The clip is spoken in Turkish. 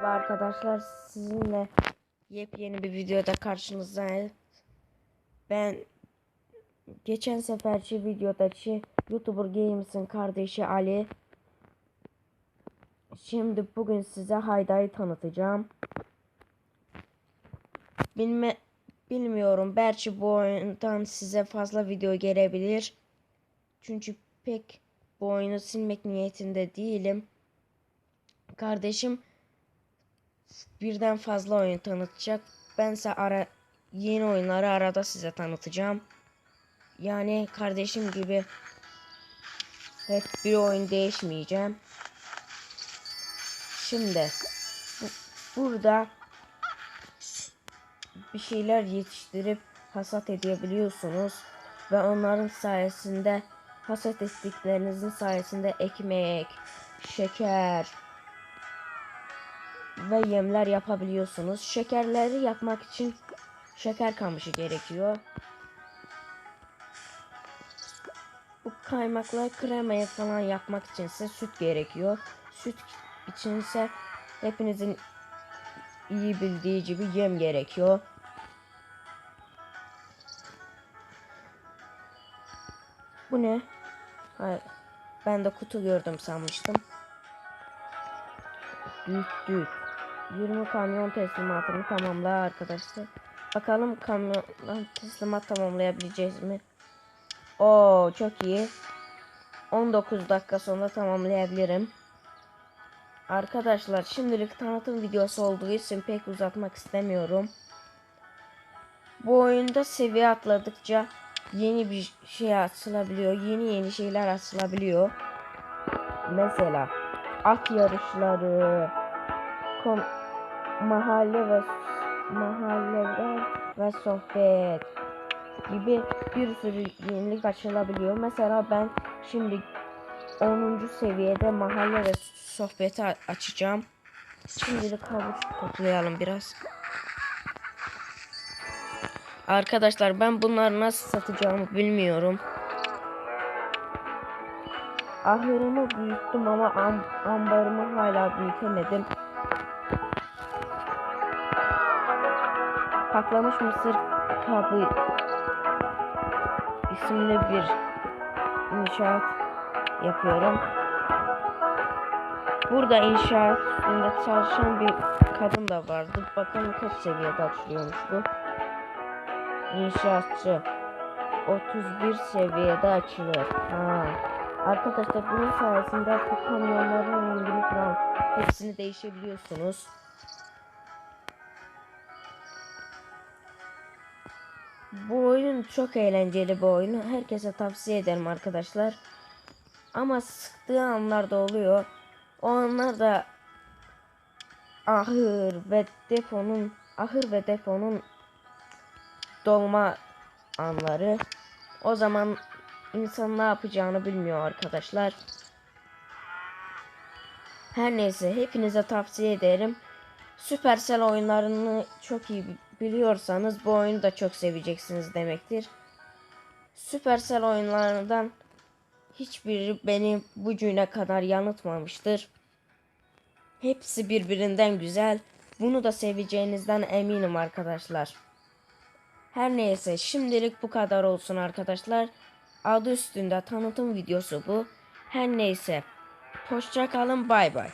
Merhaba arkadaşlar sizinle yepyeni bir videoda karşınızdayım. Ben geçen seferki videodaki YouTuber Games'in kardeşi Ali. Şimdi bugün size Hayda'yı tanıtacağım. Bilme bilmiyorum belki bu oyundan size fazla video gelebilir. Çünkü pek bu oyunu silmek niyetinde değilim. Kardeşim birden fazla oyun tanıtacak. Bense ara yeni oyunları arada size tanıtacağım. Yani kardeşim gibi hep bir oyun değişmeyeceğim. Şimdi bu- burada bir şeyler yetiştirip hasat edebiliyorsunuz ve onların sayesinde hasat ettiklerinizin sayesinde ekmek, şeker, ve yemler yapabiliyorsunuz. Şekerleri yapmak için şeker kamışı gerekiyor. Bu kaymakla kremayı falan yapmak içinse süt gerekiyor. Süt içinse hepinizin iyi bildiği gibi yem gerekiyor. Bu ne? Hayır. Ben de kutu gördüm sanmıştım. Düt düt. 20 kamyon teslimatını tamamla arkadaşlar. Bakalım kamyon teslimat tamamlayabileceğiz mi? Oo çok iyi. 19 dakika sonra tamamlayabilirim. Arkadaşlar şimdilik tanıtım videosu olduğu için pek uzatmak istemiyorum. Bu oyunda seviye atladıkça yeni bir şey açılabiliyor. Yeni yeni şeyler açılabiliyor. Mesela at yarışları, kom mahalle ve mahalleler ve sohbet gibi bir sürü yenilik açılabiliyor. Mesela ben şimdi 10. seviyede mahalle ve sohbeti açacağım. Şimdilik havuç toplayalım biraz. Arkadaşlar ben bunları nasıl satacağımı bilmiyorum. Ahırımı büyüttüm ama am ambarımı hala büyütemedim. Patlamış mısır kabı isimli bir inşaat yapıyorum. Burada inşaat üstünde çalışan bir kadın da vardı. Bakalım kaç seviyede açılıyormuş bu. İnşaatçı 31 seviyede açılır. Ha. Arkadaşlar bunun sayesinde bu kamyonların rengini falan hepsini değişebiliyorsunuz. Bu oyun çok eğlenceli bir oyun. Herkese tavsiye ederim arkadaşlar. Ama sıktığı anlar da oluyor. O anlar da ahır ve deponun ahır ve deponun dolma anları. O zaman insan ne yapacağını bilmiyor arkadaşlar. Her neyse hepinize tavsiye ederim. Supercell oyunlarını çok iyi biliyorsanız bu oyunu da çok seveceksiniz demektir. Supercell oyunlarından hiçbiri beni bugüne kadar yanıltmamıştır. Hepsi birbirinden güzel. Bunu da seveceğinizden eminim arkadaşlar. Her neyse şimdilik bu kadar olsun arkadaşlar. Adı üstünde tanıtım videosu bu. Her neyse. Hoşça kalın bay bay.